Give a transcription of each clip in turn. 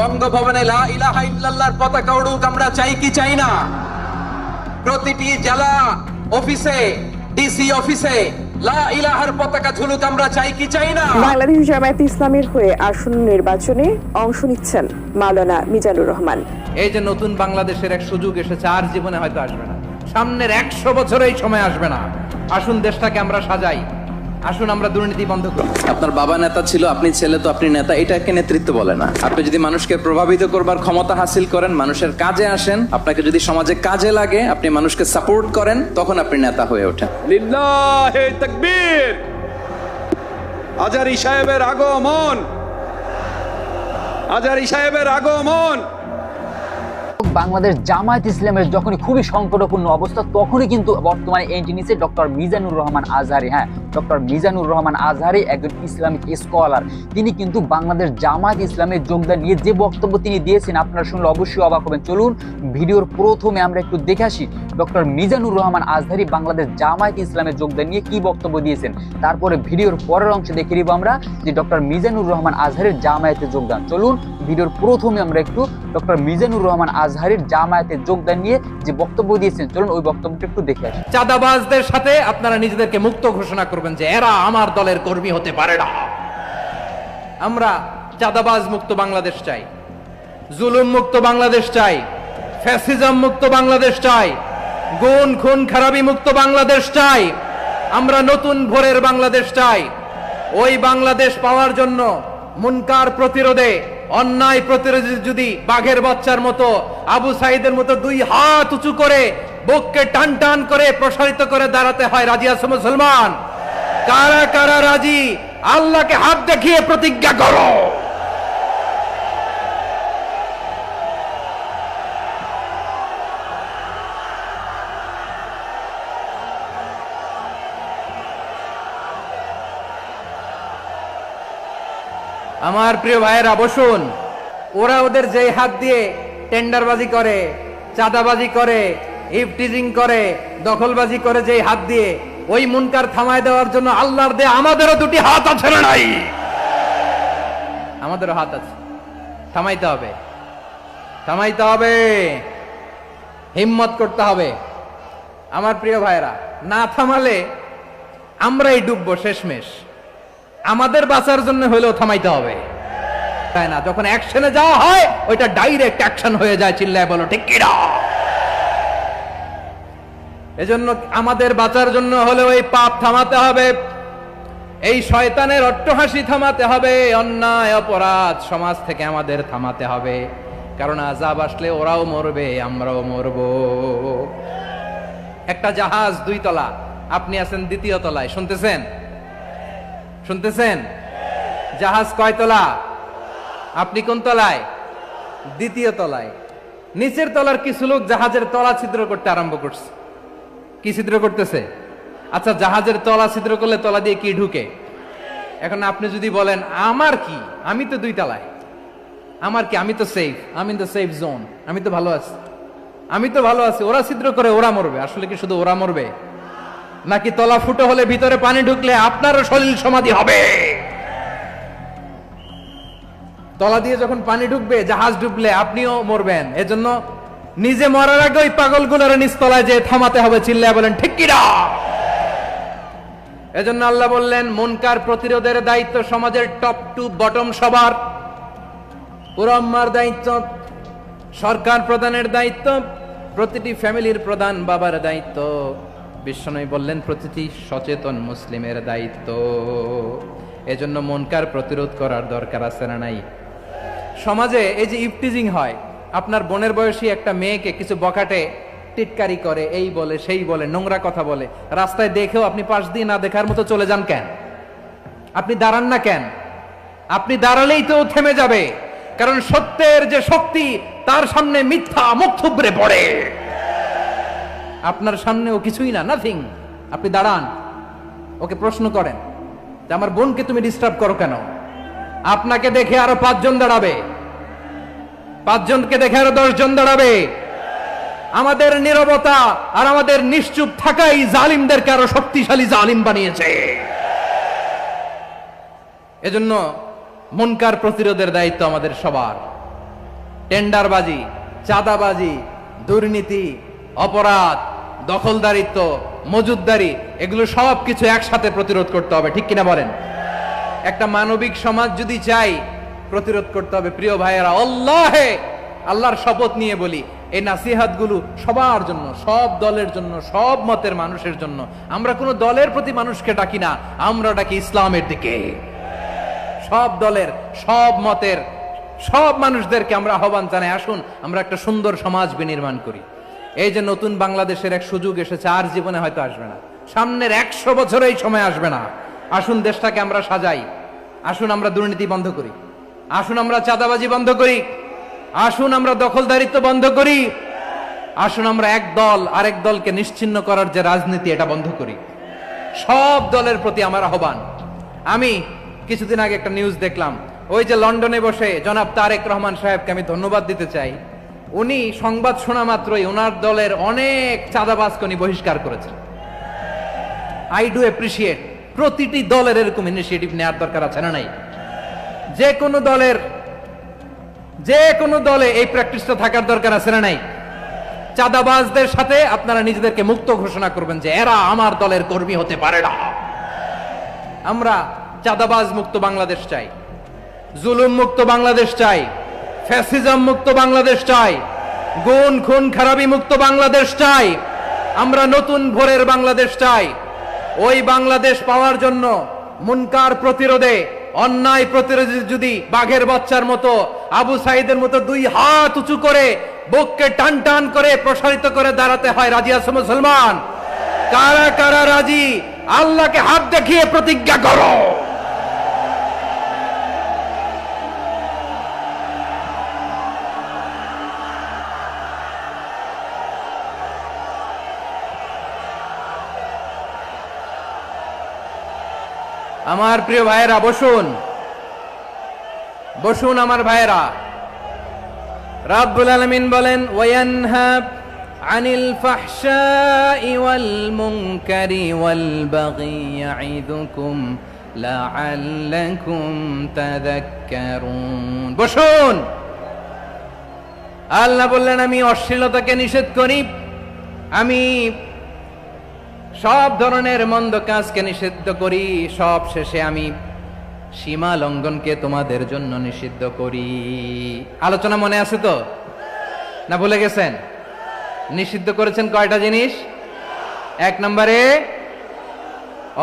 বঙ্গভবনে লা ইলাহা ইল্লাল্লাহর পতাকা উড়ুক আমরা চাই কি চাই না? প্রতিটি জেলা অফিসে ডিসি অফিসে লা ইলাহার পতাকা ঝুলুক আমরা চাই কি চাই না? বাংলাদেশ জামায়াত ইসলামের হয়ে আসন্ন নির্বাচনে অংশ নিচ্ছেন মাওলানা মিজানুর রহমান। এই যে নতুন বাংলাদেশের এক সুযোগ এসেছে আর জীবনে হয়তো আসবে না। সামনের একশো বছর এই সময় আসবে না। আসুন দেশটাকে আমরা সাজাই। আসুন আমরা দুর্নীতি বন্ধ করি। আপনার বাবা নেতা ছিল আপনি ছেলে তো আপনি নেতা এটাকে নেতৃত্ব বলে না। আপনি যদি মানুষকে প্রভাবিত করবার ক্ষমতা হাসিল করেন মানুষের কাজে আসেন আপনাকে যদি সমাজে কাজে লাগে আপনি মানুষকে সাপোর্ট করেন তখন আপনি নেতা হয়ে ওঠেন। লিল্লাহে তাকবীর! আজারি সাহেবের আগমন! আজারি সাহেবের আগমন! বাংলাদেশ জামায়াত ইসলামের যখনই খুবই সংকটপূর্ণ অবস্থা তখনই কিন্তু বর্তমানে এন্ট্রি নিচ্ছে ডক্টর মিজানুর রহমান আজহারি হ্যাঁ ডক্টর মিজানুর রহমান আজহারি একজন ইসলামিক স্কলার তিনি কিন্তু বাংলাদেশ জামায়াত ইসলামের যোগদান নিয়ে যে বক্তব্য তিনি দিয়েছেন, আপনারা শুনলে অবশ্যই অবাক হবেন। চলুন, ভিডিওর প্রথমে আমরা একটু দেখে আসি ডক্টর মিজানুর রহমান আজহারি বাংলাদেশ জামায়াত ইসলামের যোগদান নিয়ে কি বক্তব্য দিয়েছেন। তারপরে ভিডিওর পরের অংশে দেখে নিব আমরা যে ডক্টর মিজানুর রহমান আজহারের জামায়াতে যোগদান। চলুন, ভিডিওর প্রথমে আমরা একটু ডক্টর মিজানুর রহমান আজহারের জামায়াতে যোগদান নিয়ে যে বক্তব্য দিয়েছেন, চলুন ওই বক্তব্যটা একটু দেখে আসি। চাঁদাবাজদের সাথে আপনারা নিজেদেরকে মুক্ত ঘোষণা করবেন যে এরা আমার দলের কর্মী হতে পারে না। আমরা চাঁদাবাজ মুক্ত বাংলাদেশ চাই, জুলুম মুক্ত বাংলাদেশ চাই, ফ্যাসিজম মুক্ত বাংলাদেশ চাই, গুণ খুন খারাপি মুক্ত বাংলাদেশ চাই, আমরা নতুন ভোরের বাংলাদেশ চাই। ওই বাংলাদেশ পাওয়ার জন্য মুনকার প্রতিরোধে, অন্যায় প্রতিরোধে যদি বাঘের বাচ্চার মতো, আবু সাইদের মতো দুই হাত উঁচু করে, বুককে টান টান করে প্রসারিত করে দাঁড়াতে হয় রাজি আছে মুসলমান? কারা কারা রাজি? আল্লাহকে হাত দেখিয়ে প্রতিজ্ঞা করো। আমার প্রিয় ভাইয়েরা, বসুন। ওরা ওদের যেই হাত দিয়ে টেন্ডারবাজি করে, চাঁদাবাজি করে ইফটিজিং করে, দখলবাজি করে যেই হাত দিয়ে ওই মুনকার থামায় দেওয়ার জন্য আল্লাহর দে আমাদেরও দুটি হাত আছে না নাই? আমাদেরও হাত আছে। থামাইতে হবে। থামাইতে হবে। হিম্মত করতে হবে। আমার প্রিয় ভাইয়েরা, না থামালে আমরাই ডুববো শেষমেশ। আমাদের বাঁচার জন্য হলেও থামাইতে হবে। তাই না? যখন অ্যাকশনে যাওয়া হয়, ওইটা ডাইরেক্ট অ্যাকশন হয়ে যায়, চিল্লায় বলো, ঠিক কিনা এজন্য আমাদের বাঁচার জন্য হলেও এই পাপ থামাতে হবে। এই শয়তানের অট্টহাসি থামাতে হবে। অন্যায় অপরাধ সমাজ থেকে আমাদের থামাতে হবে। কারণ আজাব আসলে ওরাও মরবে, আমরাও মরব। একটা জাহাজ দুই তলা আপনি আছেন দ্বিতীয় তলায়, শুনতেছেন? শুনতেছেন? জাহাজ কয় তলা? আপনি কোন তলায়? দ্বিতীয় তলায়। নিচের তলার কিছু লোক জাহাজের তলা ছিদ্র করতে আরম্ভ করছে। কি ছিদ্র করতেছে? আচ্ছা জাহাজের তলা ছিদ্র করলে তলা দিয়ে কি ঢুকে? এখন আপনি যদি বলেন, আমার কি? আমি তো দুই তলায়। আমার কি? আমি তো সেফ আমি তো সেফ জোন আমি তো ভালো আছি। আমি তো ভালো আছি। ওরা ছিদ্র করে, ওরা মরবে। আসলে কি শুধু ওরা মরবে? নাকি তলা ফুটো হলে ভিতরে পানি ঢুকলে আপনারও শরীর সমাধি হবে? তলা দিয়ে যখন পানি ঢুকবে, জাহাজ ডুবলে আপনিও মরবেন। এজন্য নিজে মরার আগে ওই পাগলগুলোর নিচতলায় যে থামাতে হবে, চিল্লায় বলেন, ঠিক কিনা এজন্য আল্লাহ বললেন, মনকার প্রতিরোধের দায়িত্ব সমাজের টপ টু বটম সবার। পুরো আম্মার দায়িত্ব, সরকার প্রধানের দায়িত্ব, প্রতিটি ফ্যামিলির প্রধান বাবার দায়িত্ব। বিশ্বনবী বললেন, প্রতিটি সচেতন মুসলিমের দায়িত্ব। এজন্য মনকার প্রতিরোধ করার দরকার আছে না নাই? সমাজে এই যে ইফটিজিং হয় আপনার বোনের বয়সী একটা মেয়েকে কিছু বকাটে টিটকারি করে, এই বলে, সেই বলে, নোংরা কথা বলে। রাস্তায় দেখেও আপনি পাশ দিয়ে না দেখার মতো চলে যান কেন? আপনি দাঁড়ান না কেন? আপনি দাঁড়ালেই তো থেমে যাবে। কারণ সত্যের যে শক্তি, তার সামনে মিথ্যা মুখ থুবড়ে পড়ে। আপনার সামনে ও কিছুই না নাথিং আপনি দাঁড়ান। ওকে প্রশ্ন করেন যে, আমার বোনকে তুমি ডিস্টার্ব করো কেন? আপনাকে দেখে আরও পাঁচজন দাঁড়াবে। পাঁচজনকে দেখে আরও দশজন দাঁড়াবে। আমাদের নীরবতা আর আমাদের নিশ্চুপ থাকাই জালিমদেরকে আরও শক্তিশালী জালিম বানিয়েছে। এজন্য মনকার প্রতিরোধের দায়িত্ব আমাদের সবার। টেন্ডারবাজি, চাঁদাবাজি, দুর্নীতি, অপরাধ, দখলদারিত্ব, মজুদদারি, এগুলো সব কিছু একসাথে প্রতিরোধ করতে হবে, ঠিক কিনা বলেন? একটা মানবিক সমাজ যদি চাই প্রতিরোধ করতে হবে। প্রিয় ভাইয়েরা, আল্লাহে আল্লাহর শপথ নিয়ে বলি, এই নাসিহাতগুলো সবার জন্য, সব দলের জন্য, সব মতের মানুষের জন্য। আমরা কোনো দলের প্রতি মানুষকে ডাকি না, আমরা ডাকি ইসলামের দিকে। সব দলের, সব মতের, সব মানুষদেরকে আমরা আহ্বান জানাই, আসুন, আমরা একটা সুন্দর সমাজ বিনির্মাণ করি। এই যে নতুন বাংলাদেশের এক সুযোগ এসেছে, আর জীবনে হয়তো আসবে না। সামনের একশো বছর এই সময় আসবে না। আসুন দেশটাকে আমরা সাজাই। আসুন আমরা দুর্নীতি বন্ধ করি। আসুন আমরা চাঁদাবাজি বন্ধ করি। আসুন আমরা দখলদারিত্ব বন্ধ করি। আসুন আমরা এক দল আরেক দলকে নিশ্চিন্ন করার যে রাজনীতি, এটা বন্ধ করি। সব দলের প্রতি আমার আহ্বান। আমি কিছুদিন আগে একটা নিউজ দেখলাম। ওই যে লন্ডনে বসে জনাব তারেক রহমান সাহেবকে আমি ধন্যবাদ দিতে চাই। উনি সংবাদ শোনা মাত্রই ওনার দলের অনেক চাঁদাবাজকে উনি বহিষ্কার করেছেন। আই ডু অ্যাপ্রিসিয়েট প্রতিটি দলের এরকম ইনিশিয়েটিভ নেওয়ার দরকার আছে না নাই? যে কোনো দলের, যে কোনো দলে এই প্র্যাকটিসটা থাকার দরকার আছে না নাই? চাঁদাবাজদের সাথে আপনারা নিজেদেরকে মুক্ত ঘোষণা করবেন যে এরা আমার দলের কর্মী হতে পারে না। আমরা চাঁদাবাজ মুক্ত বাংলাদেশ চাই, জুলুম মুক্ত বাংলাদেশ চাই, ফ্যাসিজম মুক্ত বাংলাদেশ চাই, গুণ খুন খারাপি মুক্ত বাংলাদেশ চাই, আমরা নতুন ভোরের বাংলাদেশ চাই। ওই বাংলাদেশ পাওয়ার জন্য মুনকার প্রতিরোধে অন্যায় প্রতিরোধী যদি বাঘের বাচ্চার মতো, আবু সাইদের মতো দুই হাত উঁচু করে বুককে টান টান করে প্রসারিত করে দাঁড়াতে হয়, রাজি আছে মুসলমান? কারা কারা রাজি? আল্লাহকে হাত দেখিয়ে প্রতিজ্ঞা করো। আমার প্রিয় ভাইয়েরা, বসুন। বসুন আমার ভাইয়েরা। রাব্বুল আলামিন বলেন ওয়ায়ানহা আনিল ফাহশাই ওয়াল মুনকারি ওয়াল বাগি ইয়াইদুকুম লাআল্লাকুম তাযাক্কারুন। বসুন। আল্লাহ বললেন, আমি অশ্লীলতাকে নিষেধ করি। আমি সব ধরনের মন্দ কাজকে নিষিদ্ধ করি, সব শেষে আমি সীমা লঙ্ঘনকে তোমাদের জন্য নিষিদ্ধ করি। আলোচনা মনে আছে তো? না ভুলে গেছেন? নিষিদ্ধ করেছেন কয়টা জিনিস? এক নম্বরে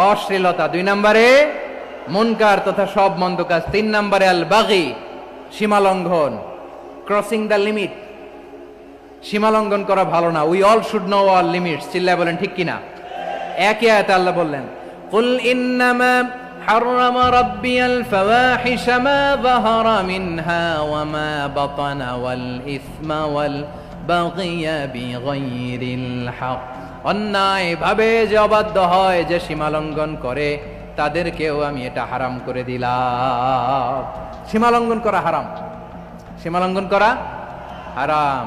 অশ্লীলতা, দুই নম্বরে মনকার তথা সব মন্দ কাজ, তিন নম্বরে আল বাগি সীমা লঙ্ঘন ক্রসিং দ্য লিমিট সীমা লঙ্ঘন করা ভালো না we all should know all limits চিল্লায় বলেন ঠিক কিনা? একই আয়াতে আল্লাহ বললেন কুল ইন্নামা حرم ربي الفواحش ما ظهر منها وما بطن والإثم والبغي بغير الحق অন্যায় ভাবে যে অবাধ্য হয় যে সীমালঙ্ঘন করে তাদেরকেও আমি এটা হারাম করে দিলাম সীমালঙ্ঘন করা হারাম সীমালঙ্ঘন করা হারাম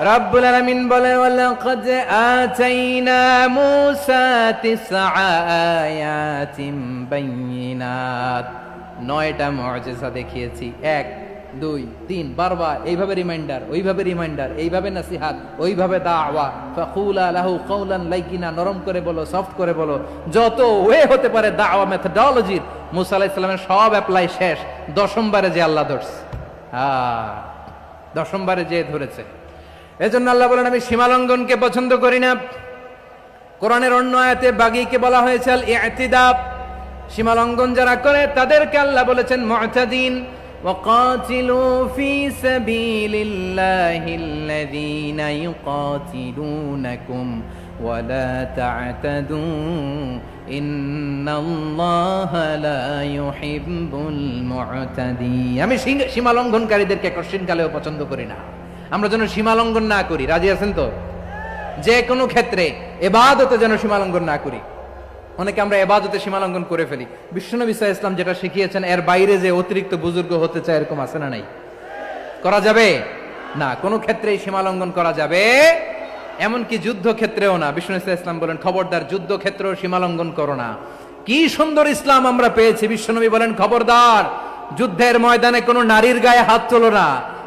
রব্বুল আলামিন বলে, ওয়ালাকাদ আতাইনা মূসা তিসআ আয়াতিন বাইয়িনাত। নয়টা মুআজিজা দেখিয়েছি। এক, দুই, তিন, বারবার। এইভাবে রিমাইন্ডার ওইভাবে রিমাইন্ডার এইভাবে নাসিহাত, ওইভাবে দাওয়া। ফাকুলা লাহু কওলান লাইকিনা, নরম করে বলো, সফট করে বলো। যত ওয়ে হতে পারে দাওয়া মেথডোলজির মুসা আলাইহিস সালামের সব অ্যাপ্লাই শেষ। দশমবারে যে আল্লাহ ধরছে। হ্যাঁ দশমবারে যে ধরেছে। এজন্য আল্লাহ বলেন, আমি সীমালঙ্ঘনকে পছন্দ করি না। কোরআনের অন্য আয়াতে বাগিকে বলা হয়েছে, আল ইয়াতিদাব সীমালঙ্ঘন যারা করে, তাদেরকে আল্লাহ বলেছেন মুআতাদিন وقاتلوا في سبيل الله الذين يقاتلونكم ولا تعتدوا إن الله لا يحب المعتدين আমি সীমালঙ্ঘনকারীদেরকে কঠিনকালেও পছন্দ করি না। আমরা যেন সীমালঙ্ঘন না করি। রাজি আছেন তো? যে কোনো ক্ষেত্রে এবাদতে যেন সীমালঙ্ঘন না করি। অনেকে আমরা এবাদতে সীমালঙ্ঘন করে ফেলি। বিশ্বনবী আলাইহি ইসলাম যেটা শিখিয়েছেন, এর বাইরে যে অতিরিক্ত বুজুর্গ হতে চায় এরকম আছে না নাই? করা যাবে? না, কোনো ক্ষেত্রেই সীমালঙ্ঘন করা যাবে। এমনকি যুদ্ধ ক্ষেত্রেও না বিষ্ণু ইসলাম বলেন, খবরদার যুদ্ধ ক্ষেত্রেও সীমালঙ্ঘন করো না। কি সুন্দর ইসলাম আমরা পেয়েছি, বিশ্বনবী বলেন, খবরদার, যুদ্ধের ময়দানে কোনো নারীর গায়ে হাত তোলো না।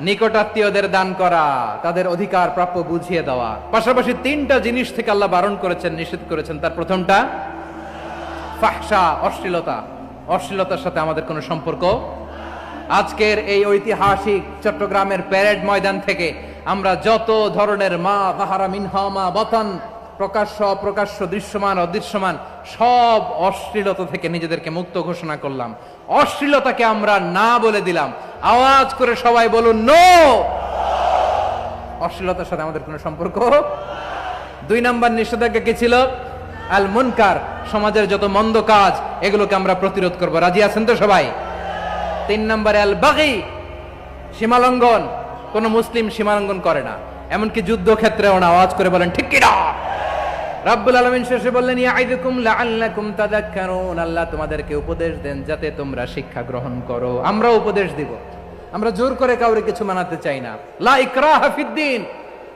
নিকটাত্মীয়দের দান করা, তাদের অধিকার প্রাপ্য বুঝিয়ে দেওয়া। পাশাপাশি তিনটা জিনিস থেকে আল্লাহ বারণ করেছেন, নিষেধ করেছেন। তার প্রথমটা ফাহসা অশ্লীলতা। অশ্লীলতার সাথে আমাদের কোনো সম্পর্ক? আজকের এই ঐতিহাসিক চট্টগ্রামের প্যারেড ময়দান থেকে আমরা যত ধরনের মা বাহারা মিনহা, মা বতন, প্রকাশ্য, অপ্রকাশ্য, দৃশ্যমান, অদৃশ্যমান, সব অশ্লীলতা থেকে নিজেদেরকে মুক্ত ঘোষণা করলাম। অশ্লীলতাকে আমরা না বলে দিলাম। আওয়াজ করে সবাই বলুন, নো! অশ্লীলতার সাথে আমাদের কোনো সম্পর্ক? দুই নাম্বার নিষেধাজ্ঞা কি ছিল? আল মুনকার, সমাজের যত মন্দ কাজ, এগুলোকে আমরা প্রতিরোধ করব। রাজি আছেন তো সবাই? তিন নম্বরে আল বাগি, সীমালঙ্ঘন। কোন মুসলিম সীমালঙ্ঘন করে না। এমনকি যুদ্ধ ক্ষেত্রে ওনা আওয়াজ করে বলেন, ঠিক কিনা রাব্বুল আলামিন শেষে বললেন ইয়াইদুকুম লাআল্লাকুম তাযাক্কারুন। আল্লাহ তোমাদেরকে উপদেশ দেন যাতে তোমরা শিক্ষা গ্রহণ করো। আমরা উপদেশ দিব। আমরা জোর করে কাউরে কিছু মানাতে চাই না। লা ইকরাহা ফিদ্দিন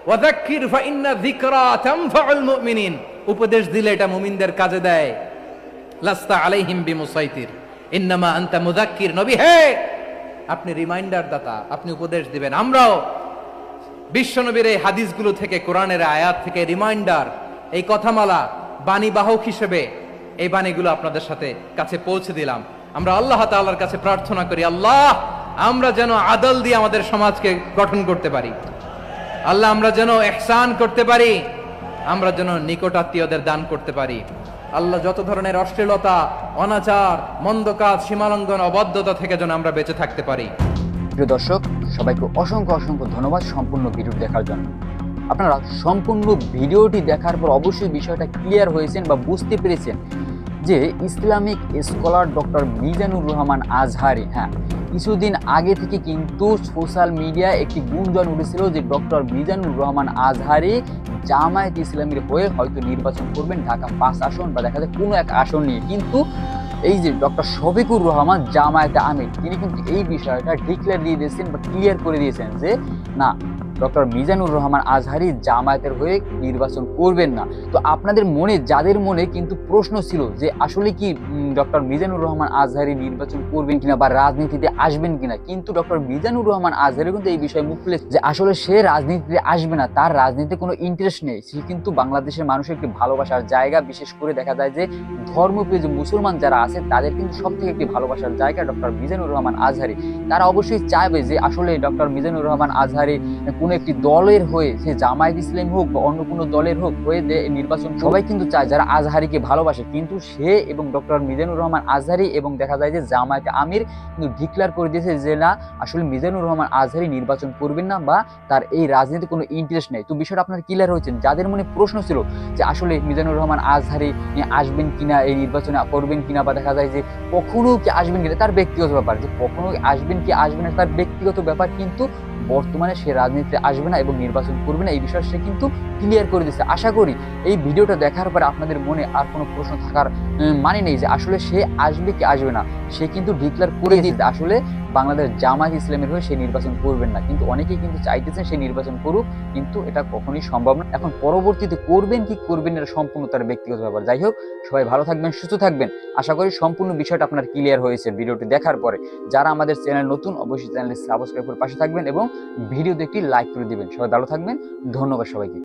ওয়াযাক্কির ফাইন্না যিকরা তানফাউল মুমিনিন। উপদেশ দিলে এটা মুমিনদের কাজে দেয়। লাস্তা আলাইহিম বিমুসাইতির। ইন্নামা আনতা মুযাক্কির নবী। হে! আপনি রিমাইন্ডার দাতা, আপনি উপদেশ দিবেন। আমরাও। বিশ্বনবীর এই হাদিসগুলো থেকে, কোরআনের আয়াত থেকে রিমাইন্ডার। এই কথামালা বাণী বাহক হিসেবে এই বাণীগুলো আপনাদের সাথে কাছে পৌঁছে দিলাম। আমরা আল্লাহ তাআলার কাছে প্রার্থনা করি, আল্লাহ, আমরা যেন আদল দিয়ে আমাদের সমাজকে গঠন করতে পারি। আল্লাহ, আমরা যেন এহসান করতে পারি, আমরা যেন নিকটাত্মীয়দের দান করতে পারি। আল্লাহ, যত ধরনের অশ্লীলতা, অনাচার, মন্দ কাজ, সীমালঙ্ঘন অবদ্ধতা থেকে যেন আমরা বেঁচে থাকতে পারি। প্রিয় দর্শক, সবাইকে অসংখ্য অসংখ্য ধন্যবাদ সম্পূর্ণ ভিডিওটি দেখার জন্য। আপনারা সম্পূর্ণ ভিডিওটি দেখার পর অবশ্যই বিষয়টা ক্লিয়ার হয়েছেন বা বুঝতে পেরেছেন যে Islamic scholar doctor Mizanur Rahman Azhari হ্যাঁ কিছুদিন আগে থেকে কিন্তু সোশ্যাল মিডিয়ায় একটি গুঞ্জন উঠেছিল যে ডক্টর মিজানুর রহমান আজহারি জামায়াত ইসলামীর হয়ে হয়তো নির্বাচন করবেন, ঢাকা পাঁচ আসন বা দেখা যায় কোনো এক আসন নিয়ে। কিন্তু এই যে ডক্টর শফিকুর রহমান, জামায়াতে আমির, তিনি কিন্তু এই বিষয়টা ডিক্লেয়ার দিয়ে দিয়েছেন বা ক্লিয়ার করে দিয়েছেন যে না ডক্টর মিজানুর রহমান আজহারি জামায়াতের হয়ে নির্বাচন করবেন না। তো আপনাদের মনে, যাদের মনে কিন্তু প্রশ্ন ছিল যে আসলে কি ডক্টর মিজানুর রহমান আজহারি নির্বাচন করবেন কিনা বা রাজনীতিতে আসবেন কিনা, কিন্তু ডক্টর মিজানুর রহমান আজহারি কিন্তু এই বিষয়ে মুখ খুলে যে আসলে সে রাজনীতিতে আসবে না, তার রাজনীতিতে কোনো ইন্টারেস্ট নেই। সে কিন্তু বাংলাদেশের মানুষের একটি ভালোবাসার জায়গা, বিশেষ করে দেখা যায় যে ধর্মপ্রিয় যে মুসলমান যারা আছে, তাদের কিন্তু সব থেকে একটি ভালোবাসার জায়গা ডক্টর মিজানুর রহমান আজহারি। তারা অবশ্যই চাইবে যে আসলে ডক্টর মিজানুর রহমান আজহারি কোনো একটি দলের হয়ে, সে জামায়াত ইসলাম হোক বা অন্য কোনো দলের হোক, হয়ে নির্বাচন সবাই কিন্তু চায় যারা আজহারিকে ভালোবাসে। কিন্তু সে এবং ডক্টর মিজানুর রহমান আজহারি এবং দেখা যায় যে জামায়াতে আমির কিন্তু ডিক্লেয়ার করে দিয়েছে যে, না, আসলে মিজানুর রহমান আজহারি নির্বাচন করবেন না বা তার এই রাজনীতি কোনো ইন্টারেস্ট নেই। তো বিষয়টা আপনার ক্লিয়ার হয়েছেন যাদের মনে প্রশ্ন ছিল যে, আসলে মিজানুর রহমান আজহারি আসবেন কিনা, এই নির্বাচনে করবেন কিনা বা দেখা যায় যে কখনো কি আসবেন কিনা? তার ব্যক্তিগত ব্যাপার। যে কখনো আসবেন কি আসবেন তার ব্যক্তিগত ব্যাপার কিন্তু বর্তমানে সে রাজনীতিতে আসবে না এবং নির্বাচন করবে না, এই বিষয়ে সে কিন্তু ক্লিয়ার করে দিচ্ছে আশা করি এই ভিডিওটা দেখার পরে আপনাদের মনে আর কোনো প্রশ্ন থাকার মানি নেই যে আসলে সে আসবে কি আসবে না। সে কিন্তু ডিক্লেয়ার করে দিতে আসলে বাংলাদেশ জামাত ইসলামের হয়ে সে নির্বাচন করবেন না। কিন্তু অনেকেই কিন্তু চাইতেছেন সে নির্বাচন করুক কিন্তু এটা কখনোই সম্ভব না। এখন পরবর্তীতে করবেন কি করবেন এটা সম্পূর্ণ তার ব্যক্তিগত ব্যাপার। যাই হোক সবাই ভালো থাকবেন সুস্থ থাকবেন। আশা করি সম্পূর্ণ বিষয়টা আপনার ক্লিয়ার হয়েছে ভিডিওটি দেখার পরে। যারা আমাদের চ্যানেল নতুন অবশ্যই চ্যানেলটি সাবস্ক্রাইব করে পাশে থাকবেন এবং ভিডিওতে একটি লাইক করে দিবেন। সবাই ভালো থাকবেন। ধন্যবাদ সবাইকে।